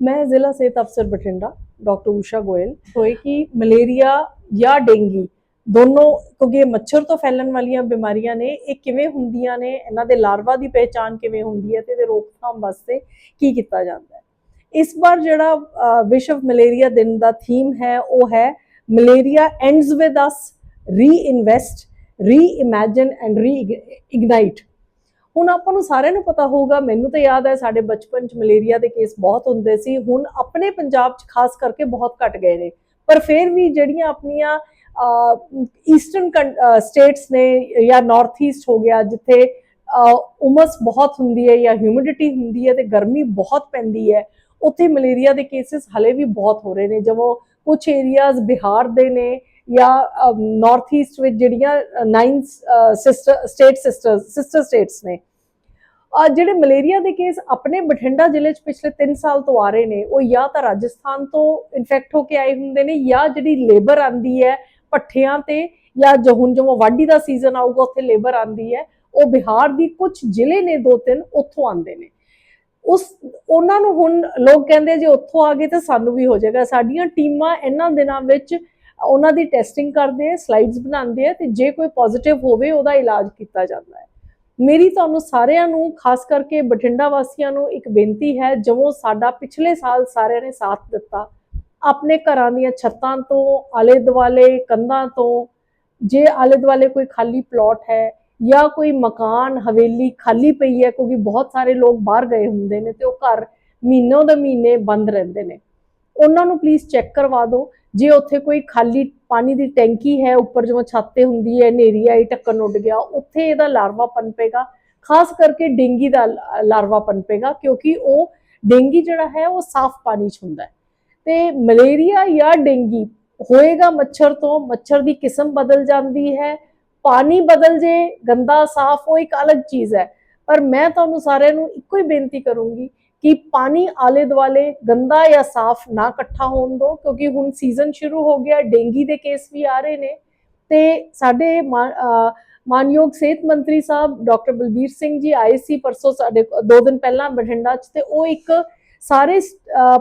ਮੈਂ ਜ਼ਿਲ੍ਹਾ ਸਿਹਤ ਅਫਸਰ ਬਠਿੰਡਾ, ਡਾਕਟਰ ਊਸ਼ਾ ਗੋਇਲ। ਹੋਏ ਕਿ ਮਲੇਰੀਆ ਜਾਂ ਡੇਂਗੀ ਦੋਨੋਂ, ਕਿਉਂਕਿ ਇਹ ਮੱਛਰ ਤੋਂ ਫੈਲਣ ਵਾਲੀਆਂ ਬਿਮਾਰੀਆਂ ਨੇ, ਇਹ ਕਿਵੇਂ ਹੁੰਦੀਆਂ ਨੇ, ਇਹਨਾਂ ਦੇ ਲਾਰਵਾ ਦੀ ਪਹਿਚਾਣ ਕਿਵੇਂ ਹੁੰਦੀ ਹੈ ਤੇ ਇਹਦੇ ਰੋਕਥਾਮ ਵਾਸਤੇ ਕੀ ਕੀਤਾ ਜਾਂਦਾ ਹੈ। ਇਸ ਵਾਰ ਜਿਹੜਾ ਵਿਸ਼ਵ ਮਲੇਰੀਆ ਦਿਨ ਦਾ ਥੀਮ ਹੈ, ਉਹ ਹੈ malaria ends with us reinvest reimagine and reignite ਹੁਣ ਆਪਾਂ ਨੂੰ ਸਾਰਿਆਂ ਨੂੰ ਪਤਾ ਹੋਊਗਾ, ਮੈਨੂੰ ਤਾਂ ਯਾਦ ਹੈ ਸਾਡੇ ਬਚਪਨ 'ਚ ਮਲੇਰੀਆ ਦੇ ਕੇਸ ਬਹੁਤ ਹੁੰਦੇ ਸੀ, ਹੁਣ ਆਪਣੇ ਪੰਜਾਬ 'ਚ ਖਾਸ ਕਰਕੇ ਬਹੁਤ ਘਟ ਗਏ ਨੇ। ਪਰ ਫਿਰ ਵੀ ਜਿਹੜੀਆਂ ਆਪਣੀਆਂ ਈਸਟਰਨ ਸਟੇਟਸ ਨੇ ਜਾਂ ਨਾਰਥ ਈਸਟ ਹੋ ਗਿਆ, ਜਿੱਥੇ ਉਮਸ ਬਹੁਤ ਹੁੰਦੀ ਹੈ ਜਾਂ ਹਿਊਮਿਡਿਟੀ ਹੁੰਦੀ ਹੈ ਤੇ ਗਰਮੀ ਬਹੁਤ ਪੈਂਦੀ ਹੈ, ਉੱਥੇ ਮਲੇਰੀਆ ਦੇ ਕੇਸਿਸ ਹਲੇ ਵੀ ਬਹੁਤ ਹੋ ਰਹੇ ਨੇ। ਜਦੋਂ ਕੁਝ ਏਰੀਆਜ਼ ਬਿਹਾਰ ਦੇ ਨੇ ਜਾਂ ਨਾਰਥ ਈਸਟ ਵਿੱਚ ਜਿਹੜੀਆਂ 9 sister state sister sister states ਨੇ। ਆ ਜਿਹੜੇ ਮਲੇਰੀਆ ਦੇ ਕੇਸ ਆਪਣੇ ਬਠਿੰਡਾ ਜ਼ਿਲ੍ਹੇ 'ਚ ਪਿਛਲੇ 3 ਸਾਲ ਤੋਂ ਆ ਰਹੇ ਨੇ, ਉਹ ਜਾਂ ਤਾਂ ਰਾਜਸਥਾਨ ਤੋਂ ਇਨਫੈਕਟ ਹੋ ਕੇ ਆਏ ਹੁੰਦੇ ਨੇ, ਜਾਂ ਜਿਹੜੀ ਲੇਬਰ ਆਂਦੀ ਹੈ ਪੱਠਿਆਂ ਤੇ, ਜਾਂ ਜੋ ਹੁਣ ਜਿਵੇਂ ਵਾਢੀ ਦਾ ਸੀਜ਼ਨ ਆਊਗਾ, ਉੱਥੇ ਲੇਬਰ ਆਂਦੀ ਹੈ, ਉਹ ਬਿਹਾਰ ਦੀ ਕੁਝ ਜ਼ਿਲ੍ਹੇ ਨੇ ਦੋ ਤਿੰਨ, ਉੱਥੋਂ ਆਂਦੇ ਨੇ। ਉਸ ਉਹਨਾਂ ਨੂੰ ਹੁਣ ਲੋਕ ਕਹਿੰਦੇ ਜੇ ਉੱਥੋਂ ਆ ਗਏ ਤਾਂ ਸਾਨੂੰ ਵੀ ਹੋ ਜਾਏਗਾ। ਸਾਡੀਆਂ ਟੀਮਾਂ ਇਹਨਾਂ ਦਿਨਾਂ ਵਿੱਚ ਉਹਨਾਂ ਦੀ ਟੈਸਟਿੰਗ ਕਰਦੇ ਆ ਸਲਾਈਡਸ ਬਣਾਉਂਦੇ ਆ ਤੇ ਜੇ ਕੋਈ ਪੋਜ਼ਿਟਿਵ ਹੋਵੇ, ਉਹਦਾ ਇਲਾਜ ਕੀਤਾ ਜਾਂਦਾ ਹੈ। ਮੇਰੀ ਤੁਹਾਨੂੰ ਸਾਰਿਆਂ ਨੂੰ, ਖਾਸ ਕਰਕੇ ਬਠਿੰਡਾ ਵਾਸੀਆਂ ਨੂੰ ਇੱਕ ਬੇਨਤੀ ਹੈ ਜਿਵੇਂ ਸਾਡਾ ਪਿਛਲੇ ਸਾਲ ਸਾਰਿਆਂ ਨੇ ਸਾਥ ਦਿੱਤਾ। ਆਪਣੇ ਘਰਾਂ ਦੀਆਂ ਛੱਤਾਂ ਤੋਂ ਆਲੇ ਦੁਆਲੇ ਕੰਧਾਂ ਤੋਂ, ਜੇ ਆਲੇ ਦੁਆਲੇ ਕੋਈ ਖਾਲੀ ਪਲਾਟ ਹੈ ਜਾਂ ਕੋਈ ਮਕਾਨ ਹਵੇਲੀ ਖਾਲੀ ਪਈ ਹੈ, ਕਿਉਂਕਿ ਬਹੁਤ ਸਾਰੇ ਲੋਕ ਬਾਹਰ ਗਏ ਹੁੰਦੇ ਨੇ ਤੇ ਉਹ ਘਰ ਮਹੀਨੋਂ ਦੇ ਮਹੀਨੇ ਬੰਦ ਰਹਿੰਦੇ ਨੇ। ਉਹਨਾਂ ਨੂੰ ਪਲੀਜ਼ ਚੈੱਕ ਕਰਵਾ ਦਿਓ, ਜੇ ਉੱਥੇ ਕੋਈ ਖਾਲੀ ਪਾਣੀ ਦੀ ਟੈਂਕੀ ਹੈ, ਉੱਪਰ ਜਿਵੇਂ ਛਾਤੇ ਹੁੰਦੀ ਹੈ, ਹਨੇਰੀ ਆਈ, ਢੱਕਣ ਉੱਡ ਗਿਆ, ਉੱਥੇ ਇਹਦਾ ਲਾਰਵਾ ਪਨਪੇਗਾ। ਖਾਸ ਕਰਕੇ ਡੇਂਗੀ ਦਾ ਲ- ਲਾਰਵਾ ਪਨਪੇਗਾ, ਕਿਉਂਕਿ ਉਹ ਡੇਂਗੀ ਜਿਹੜਾ ਹੈ, ਉਹ ਸਾਫ਼ ਪਾਣੀ 'ਚ ਹੁੰਦਾ ਹੈ। ਤੇ ਮਲੇਰੀਆ ਜਾਂ ਡੇਂਗੀ ਹੋਏਗਾ ਮੱਛਰ ਤੋਂ, ਮੱਛਰ ਦੀ ਕਿਸਮ ਬਦਲ ਜਾਂਦੀ ਹੈ ਪਾਣੀ ਬਦਲ ਜੇ, ਗੰਦਾ, ਸਾਫ਼, ਉਹ ਇੱਕ ਅਲੱਗ ਚੀਜ਼ ਹੈ। ਪਰ ਮੈਂ ਤੁਹਾਨੂੰ ਸਾਰਿਆਂ ਨੂੰ ਇੱਕੋ ਹੀ ਬੇਨਤੀ ਕਰੂੰਗੀ ਕਿ ਪਾਣੀ ਆਲੇ ਦੁਆਲੇ ਗੰਦਾ ਜਾਂ ਸਾਫ਼ ਨਾ ਇਕੱਠਾ ਹੋਣ ਦਿਓ, ਕਿਉਂਕਿ ਹੁਣ ਸੀਜ਼ਨ ਸ਼ੁਰੂ ਹੋ ਗਿਆ, ਡੇਂਗੀ ਦੇ ਕੇਸ ਵੀ ਆ ਰਹੇ ਨੇ। ਤੇ ਸਾਡੇ ਮਾ- ਮਾਨਯੋਗ ਸਿਹਤ ਮੰਤਰੀ ਸਾਹਿਬ, ਡਾਕਟਰ ਬਲਬੀਰ ਸਿੰਘ ਜੀ ਆਏ ਸੀ ਪਰਸੋਂ ਸਾਡੇ ਦੋ ਦਿਨ ਪਹਿਲਾਂ ਬਠਿੰਡਾ 'ਚ, ਤੇ ਉਹ ਇੱਕ ਸਾਰੇ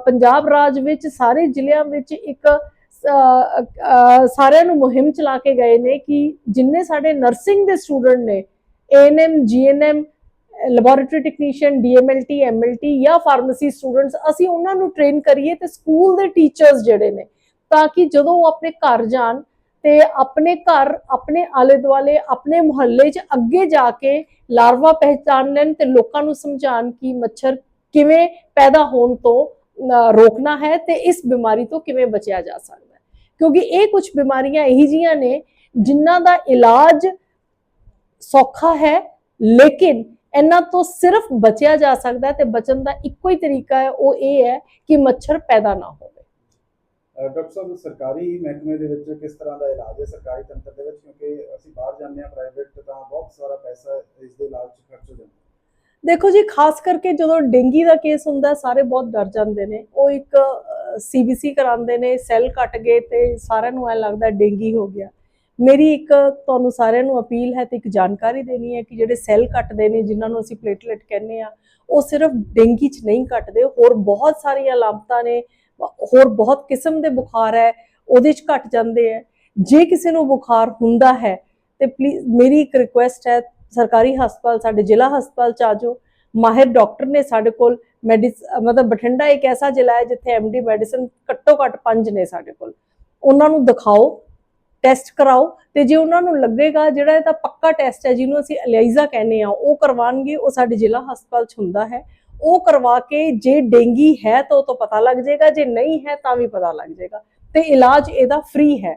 ਪੰਜਾਬ ਰਾਜ ਵਿੱਚ, ਸਾਰੇ ਜ਼ਿਲ੍ਹਿਆਂ ਵਿੱਚ ਇੱਕ ਸਾਰਿਆਂ ਨੂੰ ਮੁਹਿੰਮ ਚਲਾ ਕੇ ਗਏ ਨੇ ਕਿ ਜਿੰਨੇ ਸਾਡੇ ਨਰਸਿੰਗ ਦੇ ਸਟੂਡੈਂਟ ਨੇ ANM GNM laboratory technician DMLT MLT ਜਾਂ ਫਾਰਮੇਸੀ ਸਟੂਡੈਂਟਸ ਅਸੀਂ ਉਹਨਾਂ ਨੂੰ ਟ੍ਰੇਨ ਕਰੀਏ ਤੇ ਸਕੂਲ ਦੇ ਟੀਚਰਸ ਜਿਹੜੇ ਨੇ, ਤਾਂ ਕਿ ਜਦੋਂ ਉਹ ਆਪਣੇ ਘਰ ਜਾਣ ਤੇ ਆਪਣੇ ਘਰ, ਆਪਣੇ ਆਲੇ ਦੁਆਲੇ ਆਪਣੇ ਮੁਹੱਲੇ 'ਚ ਅੱਗੇ ਜਾ ਕੇ ਲਾਰਵਾ ਪਹਿਚਾਨ ਲੈਣ ਤੇ ਲੋਕਾਂ ਨੂੰ ਸਮਝਾਣ ਕਿ ਮੱਛਰ ਕਿਵੇਂ ਪੈਦਾ ਹੋਣ ਤੋਂ ਰੋਕਣਾ ਹੈ ਤੇ ਇਸ ਬਿਮਾਰੀ ਤੋਂ ਕਿਵੇਂ ਬਚਿਆ ਜਾ ਸਕਦਾ। ਕਿਉਂਕਿ ਇਹ ਕੁਝ ਬਿਮਾਰੀਆਂ ਇਹੀ ਜੀਆਂ ਨੇ ਜਿਨ੍ਹਾਂ ਦਾ ਇਲਾਜ ਸੌਖਾ ਹੈ ਲੇਕਿਨ ਇਹਨਾਂ ਤੋਂ ਸਿਰਫ ਬਚਿਆ ਜਾ ਸਕਦਾ ਹੈ ਤੇ ਬਚਣ ਦਾ ਇੱਕੋ ਹੀ ਤਰੀਕਾ ਹੈ ਉਹ ਇਹ ਹੈ ਕਿ ਮੱਛਰ ਪੈਦਾ ਨਾ ਹੋਵੇ। ਡਾਕਟਰ ਸਾਹਿਬ ਸਰਕਾਰੀ ਮਹਿਕਮੇ ਦੇ ਵਿੱਚ ਕਿਸ ਤਰ੍ਹਾਂ ਦਾ ਇਲਾਜ ਹੈ ਸਰਕਾਰੀ ਤੰਤਰ ਦੇ ਵਿੱਚ? ਕਿਉਂਕਿ ਅਸੀਂ ਬਾਹਰ ਜਾਂਦੇ ਹਾਂ ਪ੍ਰਾਈਵੇਟ ਤਾਂ ਬਹੁਤ ਸਾਰਾ ਪੈਸਾ ਇਸ ਦੇ ਇਲਾਜ 'ਚ ਖਰਚ ਹੋ ਜਾਂਦਾ। ਦੇਖੋ ਜੀ ਖਾਸ ਕਰਕੇ ਜਦੋਂ ਡੇਂਗੀ ਦਾ ਕੇਸ ਹੁੰਦਾ ਸਾਰੇ ਬਹੁਤ ਡਰ ਜਾਂਦੇ ਨੇ। ਉਹ ਇੱਕ ਸੀਬੀਸੀ ਕਰਾਉਂਦੇ ਨੇ ਸੈੱਲ ਕੱਟ ਗਏ ਤੇ ਸਾਰਿਆਂ ਨੂੰ ਐ ਲੱਗਦਾ ਡੇਂਗੀ ਹੋ ਗਿਆ। ਮੇਰੀ ਇੱਕ ਤੁਹਾਨੂੰ ਸਾਰਿਆਂ ਨੂੰ ਅਪੀਲ ਹੈ ਤੇ ਇੱਕ ਜਾਣਕਾਰੀ ਦੇਣੀ ਹੈ ਕਿ ਜਿਹੜੇ ਸੈੱਲ ਕੱਟਦੇ ਨੇ, ਜਿਨ੍ਹਾਂ ਨੂੰ ਅਸੀਂ ਪਲੇਟਲੇਟ ਕਹਿੰਦੇ ਆ ਉਹ ਸਿਰਫ ਡੇਂਗੀ 'ਚ ਨਹੀਂ ਕੱਟਦੇ, ਹੋਰ ਬਹੁਤ ਸਾਰੀਆਂ ਲਾਮਤਾਂ ਨੇ, ਹੋਰ ਬਹੁਤ ਕਿਸਮ ਦੇ ਬੁਖਾਰ ਹੈ, ਉਹਦੇ 'ਚ ਘਟ ਜਾਂਦੇ ਹੈ। ਜੇ ਕਿਸੇ ਨੂੰ ਬੁਖਾਰ ਹੁੰਦਾ ਹੈ, ਤੇ ਪਲੀਜ਼ ਮੇਰੀ ਇੱਕ ਰਿਕੁਐਸਟ ਹੈ, ਸਰਕਾਰੀ ਹਸਪਤਾਲ, ਸਾਡੇ ਜ਼ਿਲ੍ਹਾ ਹਸਪਤਾਲ ਚ ਆ ਜਾਓ। ਮਾਹਿਰ ਡਾਕਟਰ ਨੇ ਸਾਡੇ ਕੋਲ ਮੈਡੀਸ, ਮਤਲਬ ਬਠਿੰਡਾ ਇੱਕ ਐਸਾ ਜ਼ਿਲ੍ਹਾ ਹੈ ਜਿੱਥੇ ਐਮਡੀ ਮੈਡੀਸਨ ਘੱਟੋ ਘੱਟ ਪੰਜ ਨੇ ਸਾਡੇ ਕੋਲ। ਉਹਨਾਂ ਨੂੰ ਦਿਖਾਓ, ਟੈਸਟ ਕਰਾਓ, ਤੇ ਜੇ ਉਹਨਾਂ ਨੂੰ ਲੱਗੇਗਾ ਜਿਹੜਾ ਇਹਦਾ ਪੱਕਾ ਟੈਸਟ ਹੈ ਜਿਹਨੂੰ ਅਸੀਂ ਅਲਾਈਜ਼ਾ ਕਹਿੰਦੇ ਆ ਉਹ ਕਰਵਾਉਣਗੇ, ਉਹ ਸਾਡੇ ਜ਼ਿਲ੍ਹਾ ਹਸਪਤਾਲ 'ਚ ਹੁੰਦਾ ਹੈ। ਉਹ ਕਰਵਾ ਕੇ ਜੇ ਡੇਂਗੀ ਹੈ ਤਾਂ ਉਹ ਤੋਂ ਪਤਾ ਲੱਗ ਜਾਏਗਾ, ਜੇ ਨਹੀਂ ਹੈ ਤਾਂ ਵੀ ਪਤਾ ਲੱਗ ਜਾਏਗਾ। ਤੇ ਇਲਾਜ ਇਹਦਾ ਫ੍ਰੀ ਹੈ।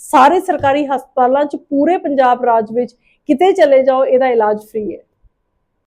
ਸਾਰੇ ਸਰਕਾਰੀ ਹਸਪਤਾਲਾਂ 'ਚ ਪੂਰੇ ਪੰਜਾਬ ਰਾਜ ਵਿੱਚ ਕਿਤੇ ਚਲੇ ਜਾਓ, ਇਹਦਾ ਇਲਾਜ ਫ੍ਰੀ ਹੈ।